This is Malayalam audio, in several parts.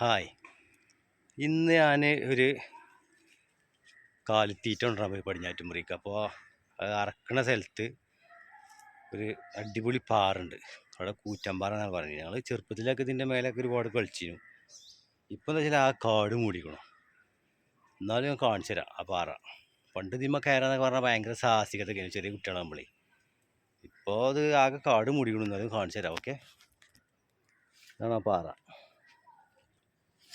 ഹായ്. ഇന്ന് ഞാൻ ഒരു കാലിത്തീറ്റ കൊണ്ടുവരാൻ പോയി പടിഞ്ഞാറ്റുമുറിക്ക് അപ്പോൾ അത് അറക്കണ സ്ഥലത്ത് ഒരു അടിപൊളി പാറുണ്ട്. അവിടെ കൂറ്റമ്പാറ എന്നാണ് പറഞ്ഞത്. ഞങ്ങൾ ചെറുപ്പത്തിലൊക്കെ ഇതിന്റെ മേലൊക്കെ ഒരുപാട് കളിച്ചിരുന്നു. ഇപ്പോൾ എന്താ വെച്ചാൽ ആ കാട് മൂടിക്കണം. എന്നാലും ഞാൻ കാണിച്ചു തരാം ആ പാറ. പണ്ട് ഇതിമ്മ കയറാന്നൊക്കെ പറഞ്ഞാൽ ഭയങ്കര സാഹസികതയൊക്കെയാണ് ചെറിയ കുട്ടികളെ നമ്മളെ. ഇപ്പോൾ അത് ആകെ കാട് മൂടിക്കണം. എന്നാലും കാണിച്ചു തരാം ഓക്കെ? ഇതാണ് ആ പാറ.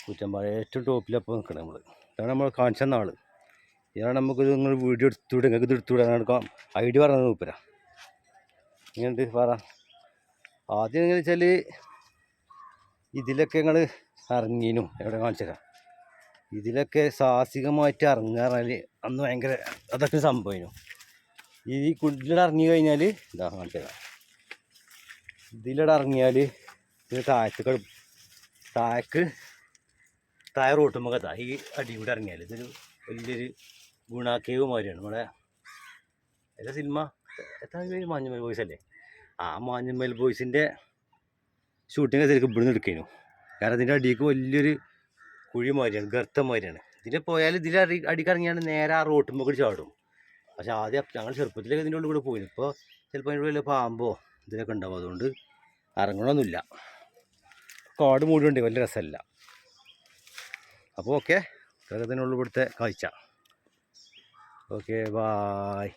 കൂറ്റമ്പാറ ഏറ്റവും ടോപ്പിലപ്പോൾ നിൽക്കണം നമ്മൾ ഇതാണ് നമ്മൾ കാണിച്ച നാൾ ഇതാണ് നമുക്ക് നിങ്ങൾ വീഡിയോ എടുത്തുവിടുക നിങ്ങൾക്ക് ഇത് എടുത്തുവിടാൻ ഐഡിയ പറഞ്ഞത് നോപ്പരാ ഇങ്ങനെയുണ്ട് പറ. ആദ്യം എങ്ങനെ വെച്ചാൽ ഇതിലൊക്കെ ഞങ്ങൾ ഇറങ്ങിനു. എവിടെ കാണിച്ചാൽ ഇതിലൊക്കെ സാഹസികമായിട്ട് ഇറങ്ങാറാൽ അന്ന് ഭയങ്കര അതൊക്കെ സംഭവിച്ചു ഈ കുടിലൂടെ ഇറങ്ങി കഴിഞ്ഞാൽ ഇതാ കാണിച്ചു ഇതിലൂടെ ഇതിലിടെ ഇറങ്ങിയാൽ ഇത് താഴത്തേക്ക് താഴേക്ക് താഴെ റോട്ടുമ്പോൾ കഥാ. ഈ അടി കൂടെ ഇറങ്ങിയാൽ ഇതൊരു വലിയൊരു ഗുണാക്കേവ് മാതിരിയാണ്. നമ്മുടെ ഏതാ സിനിമ എത്ര പേര് മാഞ്ഞമ്മൽ ബോയ്സ് അല്ലേ? ആ മാഞ്ഞമ്മൽ ബോയ്സിന്റെ ഷൂട്ടിങ് ശരിക്കും ഇവിടുന്ന് എടുക്കുന്നു കാരണം അതിന്റെ അടിക്ക് വലിയൊരു കുഴി മാതിരിയാണ് ഗർത്തം മാതിരിയാണ്. ഇതിന്റെ പോയാൽ ഇതിൽ അടി അടിക്കിറങ്ങിയാണ് നേരെ ആ റോട്ടുമ്പോൾ ചാടും. പക്ഷെ ആദ്യം ഞങ്ങൾ ചെറുപ്പത്തിലൊക്കെ ഇതിന്റെ ഉള്ളിൽ കൂടെ പോയി ഇപ്പോൾ ചിലപ്പോൾ അതിന്റെ ഉള്ളിൽ പാമ്പോ ഇതിലൊക്കെ ഉണ്ടാവും. അതുകൊണ്ട് ഇറങ്ങണമെന്നില്ല കാട് ഉണ്ട് വലിയ രസമല്ല അപ്പോൾ ഓക്കെ ഇതിനുള്ളിൽ ഇവിടുത്തെ കാഴ്ച. Okay bye